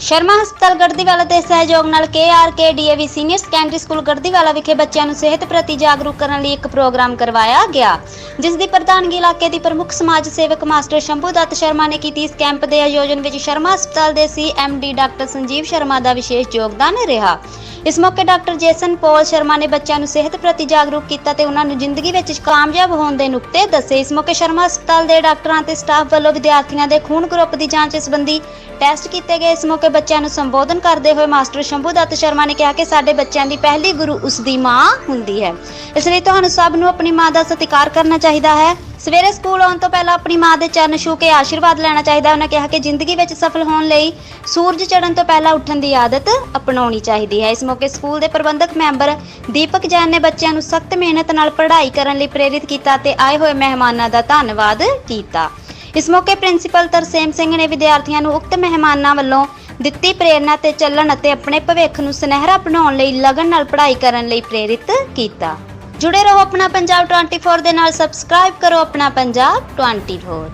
ਸ਼ਰਮਾ ਹਸਪਤਾਲ ਗੜਦੀਵਾਲਾ ਦੇ ਸਹਿਯੋਗ ਨਾਲ K DAV senior secondary school Garhdiwala ਵਿਖੇ ਬੱਚਿਆਂ ਨੂੰ ਸਿਹਤ ਪ੍ਰਤੀ ਜਾਗਰੂਕ ਕਰਨ ਲਈ ਇੱਕ ਪ੍ਰੋਗਰਾਮ ਕਰਵਾਇਆ ਗਿਆ, ਜਿਸ ਦੀ ਪ੍ਰਧਾਨਗੀ ਇਲਾਕੇ ਦੀ ਪ੍ਰਮੁੱਖ ਸਮਾਜ ਸੇਵਕ ਮਾਸਟਰ ਸ਼ੰਭੂ ਦੱਤ ਸ਼ਰਮਾ ਨੇ ਕੀਤੀ। ਇਸ ਕੈਂਪ ਦੇ ਆਯੋਜਨ ਵਿੱਚ ਸ਼ਰਮਾ ਹਸਪਤਾਲ ਦੇ ਸੀਐਮਡੀ ਡਾਕਟਰ ਸੰਜੀਵ ਸ਼ਰਮਾ ਦਾ ਵਿਸ਼ੇਸ਼ ਯੋਗਦਾਨ ਰਿਹਾ। ਇਸ ਮੌਕੇ ਡਾਕਟਰ ਜੇਸਨ ਪੌਲ ਸ਼ਰਮਾ ਨੇ ਬੱਚਿਆਂ ਨੂੰ ਸਿਹਤ ਪ੍ਰਤੀ ਜਾਗਰੂਕ ਕੀਤਾ ਤੇ ਉਹਨਾਂ ਨੂੰ ਜ਼ਿੰਦਗੀ ਵਿੱਚ ਕਾਮਯਾਬ ਹੋਣ ਦੇ ਨੁਕਤੇ ਦੱਸੇ। ਇਸ ਮੌਕੇ ਸ਼ਰਮਾ ਹਸਪਤਾਲ ਦੇ ਡਾਕਟਰਾਂ ਤੇ ਸਟਾਫ ਵੱਲੋਂ ਵਿਦਿਆਰਥੀਆਂ ਦੇ ਖੂਨ ਗਰੁੱਪ ਦੀ ਜਾਂਚ ਸੰਬੰਧੀ ਟੈਸਟ ਕੀਤੇ ਗਏ। ਇਸ ਮੌਕੇ ਬੱਚਿਆਂ ਨੂੰ ਸੰਬੋਧਨ ਕਰਦੇ ਹੋਏ ਮਾਸਟਰ ਸ਼ੰਭੂ ਦੱਤ ਸ਼ਰਮਾ ਨੇ ਕਿਹਾ ਕਿ ਸਾਡੇ ਬੱਚਿਆਂ ਦੀ ਪਹਿਲੀ ਗੁਰੂ ਉਸ ਦੀ ਮਾਂ ਹੁੰਦੀ ਹੈ। ਇਸ ਲਈ ਤੁਹਾਨੂੰ ਸਭ ਨੂੰ ਆਪਣੀ ਮਾਂ ਦਾ ਸਤਿਕਾਰ ਕਰਨਾ ਚਾਹੀਦਾ ਹੈ। ਸਵੇਰੇ ਸਕੂਲ ਆਉਣ ਤੋਂ ਪਹਿਲਾਂ ਆਪਣੀ ਮਾਂ ਦੇ ਚਰਨ ਛੂ ਕੇ ਆਸ਼ੀਰਵਾਦ ਲੈਣਾ ਚਾਹੀਦਾ ਉਹਨਾਂ ਕਿਹਾ ਕਿ ਜ਼ਿੰਦਗੀ ਵਿੱਚ ਸਫਲ ਹੋਣ ਲਈ ਸੂਰਜ ਚੜ੍ਹਨ ਤੋਂ ਪਹਿਲਾਂ ਉੱਠਣ ਦੀ ਆਦਤ ਅਪਣਾਉਣੀ ਚਾਹੀਦੀ ਹੈ। ਇਸ ਮੌਕੇ ਸਕੂਲ ਦੇ ਪ੍ਰਬੰਧਕ ਮੈਂਬਰ ਦੀਪਕ ਜੈਨ ਨੇ ਬੱਚਿਆਂ ਨੂੰ ਸਖਤ ਮਿਹਨਤ ਨਾਲ ਪੜ੍ਹਾਈ ਕਰਨ ਲਈ ਪ੍ਰੇਰਿਤ ਕੀਤਾ ਤੇ ਆਏ ਹੋਏ ਮਹਿਮਾਨਾਂ ਦਾ ਧੰਨਵਾਦ ਕੀਤਾ। ਇਸ ਮੌਕੇ ਪ੍ਰਿੰਸੀਪਲ ਤਰਸੇਮ ਸਿੰਘ ਨੇ ਵਿਦਿਆਰਥੀਆਂ ਨੂੰ ਉਕਤ ਮਹਿਮਾਨਾਂ ਵੱਲੋਂ ਦਿੱਤੀ ਪ੍ਰੇਰਣਾ ਤੇ ਚੱਲਣ ਅਤੇ ਆਪਣੇ ਭਵਿੱਖ ਨੂੰ ਸੁਨਹਿਰਾ ਬਣਾਉਣ ਲਈ ਲਗਨ ਨਾਲ ਪੜ੍ਹਾਈ ਕਰਨ ਲਈ ਪ੍ਰੇਰਿਤ ਕੀਤਾ। ਜੁੜੇ ਰਹੋ ਆਪਣਾ ਪੰਜਾਬ 24 ਦੇ ਨਾਲ, ਸਬਸਕ੍ਰਾਈਬ ਕਰੋ ਆਪਣਾ ਪੰਜਾਬ 24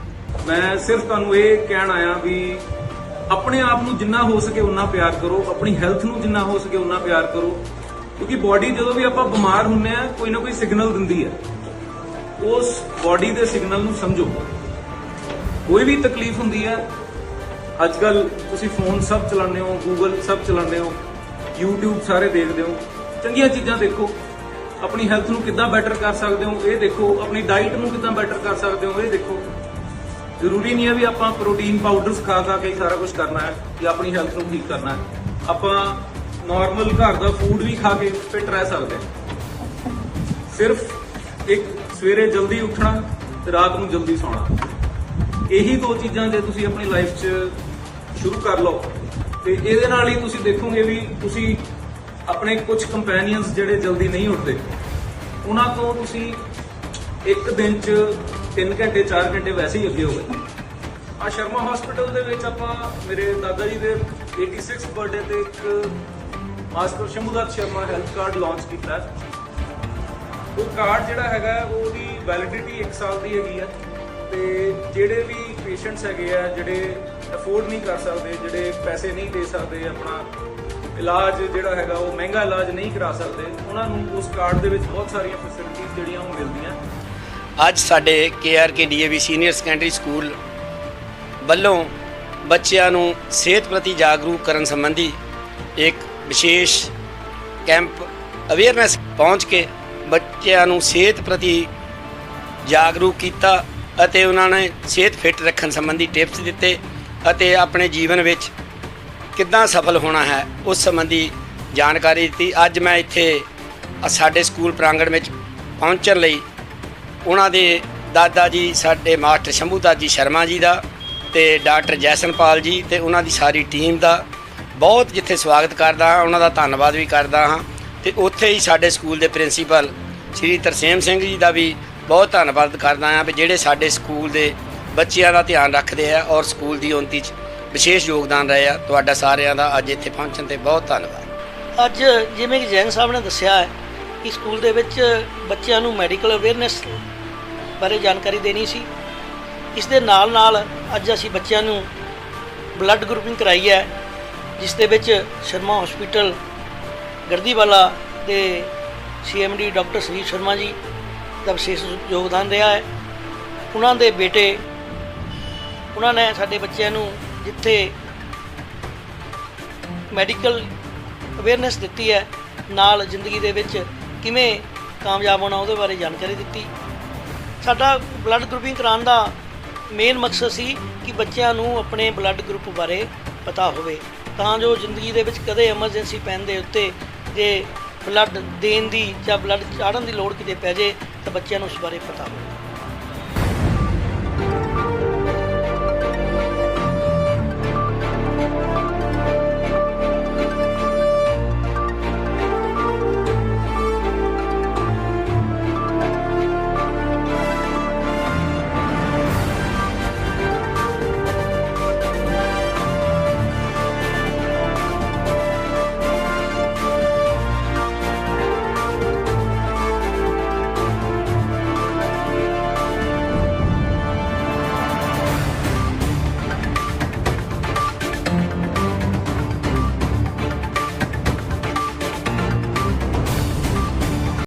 ਮੈਂ ਸਿਰਫ ਤੁਹਾਨੂੰ ਇਹ ਕਹਿਣ ਆਇਆ ਵੀ ਆਪਣੇ ਆਪ ਨੂੰ ਜਿੰਨਾ ਹੋ ਸਕੇ ਉਨਾ ਪਿਆਰ ਕਰੋ, ਆਪਣੀ ਹੈਲਥ ਨੂੰ ਜਿੰਨਾ ਹੋ ਸਕੇ ਉਨਾ ਪਿਆਰ ਕਰੋ, ਕਿਉਂਕਿ ਬਾਡੀ ਜਦੋਂ ਵੀ ਆਪਾਂ ਬਿਮਾਰ ਹੁੰਨੇ ਆ, ਕੋਈ ਨਾ ਕੋਈ ਸਿਗਨਲ ਦਿੰਦੀ ਹੈ। ਉਸ ਬਾਡੀ ਦੇ ਸਿਗਨਲ ਨੂੰ ਸਮਝੋ। ਕੋਈ ਵੀ ਤਕਲੀਫ ਹੁੰਦੀ ਹੈ ਅੱਜ ਕੱਲ ਤੁਸੀਂ ਫੋਨ ਸਭ ਚਲਾਉਂਦੇ ਹੋ ਗੂਗਲ ਸਭ ਚਲਾਉਂਦੇ ਹੋ, YouTube ਸਾਰੇ ਦੇਖਦੇ ਹੋ, ਚੰਗੀਆਂ ਚੀਜ਼ਾਂ ਦੇਖੋ। ਆਪਣੀ ਹੈਲਥ ਨੂੰ ਕਿੱਦਾਂ ਬੈਟਰ ਕਰ ਸਕਦੇ ਹੋ, ਇਹ ਦੇਖੋ। ਆਪਣੀ ਡਾਈਟ ਨੂੰ ਕਿੱਦਾਂ ਬੈਟਰ ਕਰ ਸਕਦੇ ਹੋ, ਇਹ ਦੇਖੋ। ਜ਼ਰੂਰੀ ਨਹੀਂ ਹੈ ਵੀ ਆਪਾਂ ਪ੍ਰੋਟੀਨ ਪਾਊਡਰਸ ਖਾ ਖਾ ਕੇ ਸਾਰਾ ਕੁਝ ਕਰਨਾ ਹੈ ਜਾਂ ਆਪਣੀ ਹੈਲਥ ਨੂੰ ਠੀਕ ਕਰਨਾ ਹੈ। ਆਪਾਂ ਨਾਰਮਲ ਘਰ ਦਾ ਫੂਡ ਵੀ ਖਾ ਕੇ ਫਿਟ ਰਹਿ ਸਕਦੇ ਹਾਂ। ਸਿਰਫ ਇੱਕ ਸਵੇਰੇ ਜਲਦੀ ਉੱਠਣਾ ਤੇ ਰਾਤ ਨੂੰ ਜਲਦੀ ਸੌਣਾ। ਇਹੀ ਦੋ ਚੀਜ਼ਾਂ ਜੇ ਤੁਸੀਂ ਆਪਣੀ ਲਾਈਫ 'ਚ ਸ਼ੁਰੂ ਕਰ ਲਓ, ਤੇ ਇਹਦੇ ਨਾਲ ਹੀ ਤੁਸੀਂ ਦੇਖੋਗੇ ਵੀ ਤੁਸੀਂ ਆਪਣੇ ਕੁਝ ਕੰਪੈਨੀਅਨਸ ਜਿਹੜੇ ਜਲਦੀ ਨਹੀਂ ਉੱਠਦੇ। ਉਹਨਾਂ ਤੋਂ ਤੁਸੀਂ ਇੱਕ ਦਿਨ 'ਚ 3 ਘੰਟੇ 4 ਘੰਟੇ ਵੈਸੇ ਹੀ ਅੱਗੇ ਹੋ ਗਏ। ਆ ਸ਼ਰਮਾ ਹਸਪੀਟਲ ਦੇ ਵਿੱਚ ਆਪਾਂ ਮੇਰੇ ਦਾਦਾ ਜੀ ਦੇ 86 ਬਰਥਡੇ ਤੇ ਇੱਕ master Shambhudas Sharma health card launch ਕੀਤਾ। ਉਹ ਕਾਰਡ ਜਿਹੜਾ ਹੈਗਾ, ਉਹਦੀ ਵੈਲਿਡਿਟੀ 1 ਸਾਲ ਦੀ ਹੈਗੀ ਹੈ ਤੇ ਜਿਹੜੇ ਵੀ ਪੇਸ਼ੈਂਟਸ ਹੈਗੇ ਆ, ਜਿਹੜੇ ਅਫੋਰਡ ਨਹੀਂ ਕਰ ਸਕਦੇ, ਜਿਹੜੇ ਪੈਸੇ ਨਹੀਂ ਦੇ ਸਕਦੇ, ਆਪਣਾ ਇਲਾਜ ਜਿਹੜਾ ਹੈਗਾ, ਉਹ ਮਹਿੰਗਾ ਇਲਾਜ ਨਹੀਂ ਕਰਾ ਸਕਦੇ, ਉਹਨਾਂ ਨੂੰ ਉਸ ਕਾਰਡ ਦੇ ਵਿੱਚ ਬਹੁਤ ਸਾਰੀਆਂ ਫੈਸਿਲਿਟੀਆਂ ਜਿਹੜੀਆਂ ਉਹ ਮਿਲਦੀਆਂ। ਅੱਜ ਸਾਡੇ KRK DAV senior secondary school ਵੱਲੋਂ ਬੱਚਿਆਂ ਨੂੰ ਸਿਹਤ ਪ੍ਰਤੀ ਜਾਗਰੂਕ ਕਰਨ ਸੰਬੰਧੀ ਇੱਕ ਵਿਸ਼ੇਸ਼ ਕੈਂਪ ਅਵੇਅਰਨੈਸ ਪਹੁੰਚ ਕੇ ਬੱਚਿਆਂ ਨੂੰ ਸਿਹਤ ਪ੍ਰਤੀ ਜਾਗਰੂਕ ਕੀਤਾ ਅਤੇ ਉਹਨਾਂ ਨੇ ਸਿਹਤ ਫਿੱਟ ਰੱਖਣ ਸੰਬੰਧੀ ਟਿਪਸ ਦਿੱਤੇ ਅਤੇ ਆਪਣੇ ਜੀਵਨ ਵਿੱਚ ਕਿੱਦਾਂ ਸਫਲ ਹੋਣਾ ਹੈ, ਉਸ ਸੰਬੰਧੀ ਜਾਣਕਾਰੀ ਦਿੱਤੀ। ਅੱਜ ਮੈਂ ਇੱਥੇ ਸਾਡੇ ਸਕੂਲ ਪ੍ਰਾਂਗਣ ਵਿੱਚ ਪਹੁੰਚਣ ਲਈ ਉਹਨਾਂ ਦੇ ਦਾਦਾ ਜੀ, ਸਾਡੇ ਮਾਸਟਰ ਸ਼ੰਭੂਦਾਸ ਜੀ ਸ਼ਰਮਾ ਜੀ ਦਾ ਤੇ ਡਾਕਟਰ ਜੈਸਨਪਾਲ ਜੀ ਤੇ ਉਹਨਾਂ ਦੀ ਸਾਰੀ ਟੀਮ ਦਾ ਬਹੁਤ ਜਿੱਥੇ ਸਵਾਗਤ ਕਰਦਾ ਹਾਂ, ਉਹਨਾਂ ਦਾ ਧੰਨਵਾਦ ਵੀ ਕਰਦਾ ਹਾਂ। ਤੇ ਉੱਥੇ ਹੀ ਸਾਡੇ ਸਕੂਲ ਦੇ ਪ੍ਰਿੰਸੀਪਲ ਸ਼੍ਰੀ ਤਰਸੇਮ ਸਿੰਘ ਜੀ ਦਾ ਵੀ ਬਹੁਤ ਧੰਨਵਾਦ ਕਰਦਾ ਹਾਂ ਵੀ ਜਿਹੜੇ ਸਾਡੇ ਸਕੂਲ ਦੇ ਬੱਚਿਆਂ ਦਾ ਧਿਆਨ ਰੱਖਦੇ ਆ ਔਰ ਸਕੂਲ ਦੀ ਉਨਤੀ 'ਚ ਵਿਸ਼ੇਸ਼ ਯੋਗਦਾਨ ਰਹੇ ਆ, ਤੁਹਾਡਾ ਸਾਰਿਆਂ ਦਾ ਅੱਜ ਇੱਥੇ ਪਹੁੰਚਣ ਤੇ ਬਹੁਤ ਧੰਨਵਾਦ। ਅੱਜ ਜਿਵੇਂ ਕਿ ਜੈਨ ਸਾਹਿਬ ਨੇ ਦੱਸਿਆ ਹੈ ਕਿ ਸਕੂਲ ਦੇ ਵਿੱਚ ਬੱਚਿਆਂ ਨੂੰ ਮੈਡੀਕਲ ਅਵੇਅਰਨੈਸ ਬਾਰੇ ਜਾਣਕਾਰੀ ਦੇਣੀ ਸੀ। ਇਸ ਦੇ ਨਾਲ ਨਾਲ ਅੱਜ ਅਸੀਂ ਬੱਚਿਆਂ ਨੂੰ ਬਲੱਡ ਗਰੁੱਪਿੰਗ ਕਰਾਈ ਹੈ, ਜਿਸ ਦੇ ਵਿੱਚ ਸ਼ਰਮਾ ਹਸਪੀਟਲ ਗਰਦੀਵਾਲਾ ਦੇ ਸੀਐਮਡੀ ਡਾਕਟਰ ਸੰਜੀਵ ਸ਼ਰਮਾ ਜੀ ਦਾ ਵਿਸ਼ੇਸ਼ ਯੋਗਦਾਨ ਰਿਹਾ ਹੈ। ਉਹਨਾਂ ਦੇ ਬੇਟੇ, ਉਹਨਾਂ ਨੇ ਸਾਡੇ ਬੱਚਿਆਂ ਨੂੰ ਜਿੱਥੇ ਮੈਡੀਕਲ ਅਵੇਅਰਨੈਸ ਦਿੱਤੀ ਹੈ, ਨਾਲ ਜ਼ਿੰਦਗੀ ਦੇ ਵਿੱਚ ਕਿਵੇਂ ਕਾਮਯਾਬ ਹੋਣਾ ਉਹਦੇ ਬਾਰੇ ਜਾਣਕਾਰੀ ਦਿੱਤੀ। ਸਾਡਾ ਬਲੱਡ ਗਰੁੱਪਿੰਗ ਕਰਾਉਣ ਦਾ ਮੇਨ ਮਕਸਦ ਸੀ ਕਿ ਬੱਚਿਆਂ ਨੂੰ ਆਪਣੇ ਬਲੱਡ ਗਰੁੱਪ ਬਾਰੇ ਪਤਾ ਹੋਵੇ। ਤਾਂ ਜੋ ਜ਼ਿੰਦਗੀ ਦੇ ਵਿੱਚ ਕਦੇ ਐਮਰਜੈਂਸੀ ਪੈਣ ਦੇ ਉੱਤੇ ਜੇ ਬਲੱਡ ਦੇਣ ਦੀ ਜਾਂ ਬਲੱਡ ਚਾੜਨ ਦੀ ਲੋੜ ਕਿਤੇ ਪੈ ਜੇ ਤਾਂ ਬੱਚਿਆਂ ਨੂੰ ਉਸ ਬਾਰੇ ਪਤਾ ਹੋਵੇ